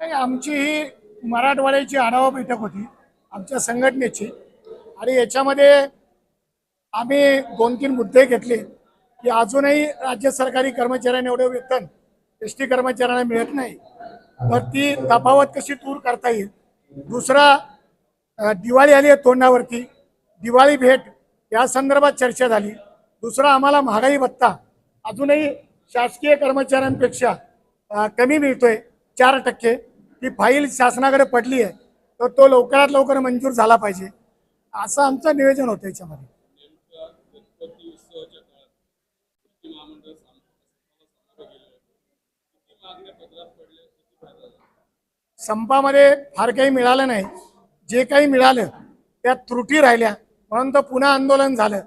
नाही, आमची ही मराठवाड्याची आढावा बैठक होती आमच्या संघटनेची. आणि याच्यामध्ये आम्ही दोन तीन मुद्दे घेतले की अजूनही राज्य सरकारी कर्मचाऱ्यांना एवढं वेतन एस टी कर्मचाऱ्यांना मिळत नाही. तर ती तफावत कशी दूर करता येईल? दुसरा दिवाळी आली आहे तोंडावरती दिवाळी भेट या संदर्भात चर्चा झाली. दुसरा आम्हाला महागाई भत्ता अजूनही शासकीय कर्मचाऱ्यांपेक्षा कमी मिळतोय चार टक्के. ती फाईल शासनाकडे पडली आहे तर तो लवकरात लवकर मंजूर झाला पाहिजे. असं आमचं नियोजन होतं याच्यामध्ये. संपामध्ये फार काही मिळालं नाही. जे काही मिळालं त्यात त्रुटी राहिल्या म्हणून तर पुन्हा आंदोलन झालं.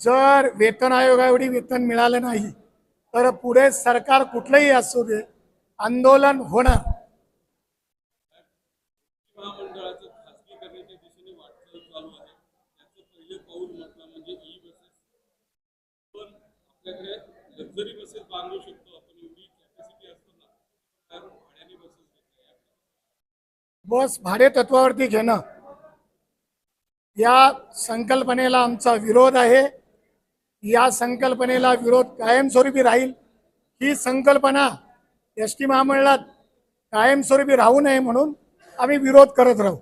जर वेतन आयोगा एवढी वेतन मिळालं नाही तर पुढे सरकार कुठलंही असू दे आंदोलन होणार म्हणजे बस भाडे तत्वावरती घेणं. या संकल्पनेला आमचा विरोध आहे. या संकल्पनेला विरोध कायमस्वरूपी राहील. ही संकल्पना एस टी महामंडळात कायमस्वरूपी राहू नये म्हणून आम्ही विरोध करत राहू.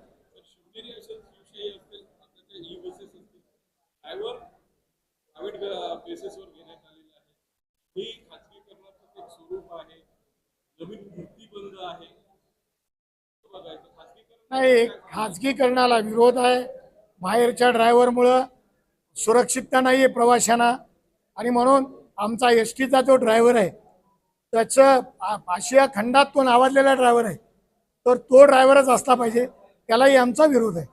एक नाही खाजगीकरणाला विरोध आहे. बाहेरच्या ड्रायव्हरमुळं सुरक्षितता नाही आहे प्रवाशांना. आणि म्हणून आमचा एस टीचा जो ड्रायव्हर आहे त्याचं आशिया खंडात तो नावाजलेला ड्रायव्हर आहे. तर तो ड्रायव्हरच असला पाहिजे. त्यालाही आमचा विरोध आहे.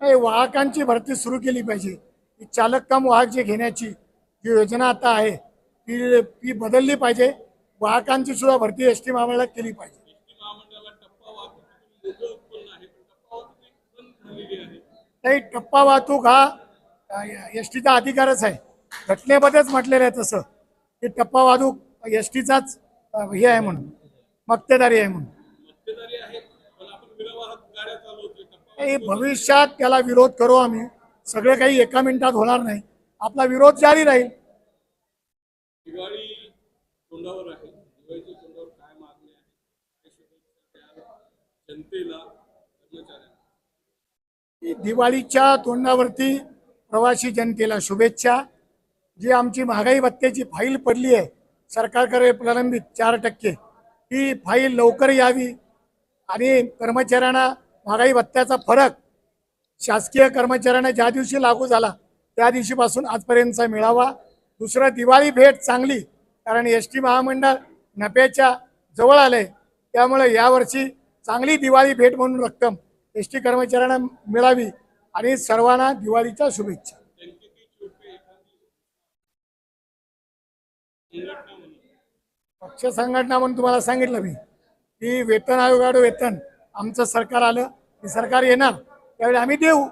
नाही, वाहकांची भरती सुरू केली पाहिजे. ही चालक काम वाहक जे घेण्याची जी योजना आता आहे ती ती बदलली पाहिजे. वाहकांची सुद्धा भरती एस टी महामंडळात केली पाहिजे. नाही टप्पा वाहतूक हा एस टीचा अधिकारच आहे. घटनेमध्येच म्हटलेलं आहे तसं. की टप्पा वाहतूक एस टीचाच हे आहे म्हणून. मक्तेदारी आहे म्हणून. नाही, भविष्यात त्याला विरोध करू आम्ही. सगळे काही एका मिनिटात होणार नाही. आपला विरोध जारी राहील दिवाळी तोंडावर आहे दिवाळीच्या तोंडावर काय मागणी आहे काय शुभेच्छा द्याल जनतेला कर्मचाऱ्यांना. दिवाळीच्या तोंडावरती प्रवासी जनतेला शुभेच्छा. जी आमची महागाई भत्त्याची फाईल पडली आहे सरकारकडे प्रलंबित चार टक्के ही फाईल लवकर यावी आणि कर्मचाऱ्यांना महागाई भत्त्याचा फरक शासकीय कर्मचाऱ्यांना ज्या दिवशी लागू झाला त्या दिवशीपासून आजपर्यंतचा मिळावा. दुसरं दिवाळी भेट चांगली कारण एस टी महामंडळ नफ्याच्या जवळ आलंय त्यामुळे यावर्षी चांगली दिवाळी भेट म्हणून रक्कम एस टी कर्मचाऱ्यांना मिळावी आणि सर्वांना दिवाळीच्या शुभेच्छा. पक्ष संघटना म्हणून तुम्हाला सांगितलं मी की वेतन आयोगाकडे वेतन आमचं सरकार आलं की सरकार येणार त्यावेळी आम्ही देऊ.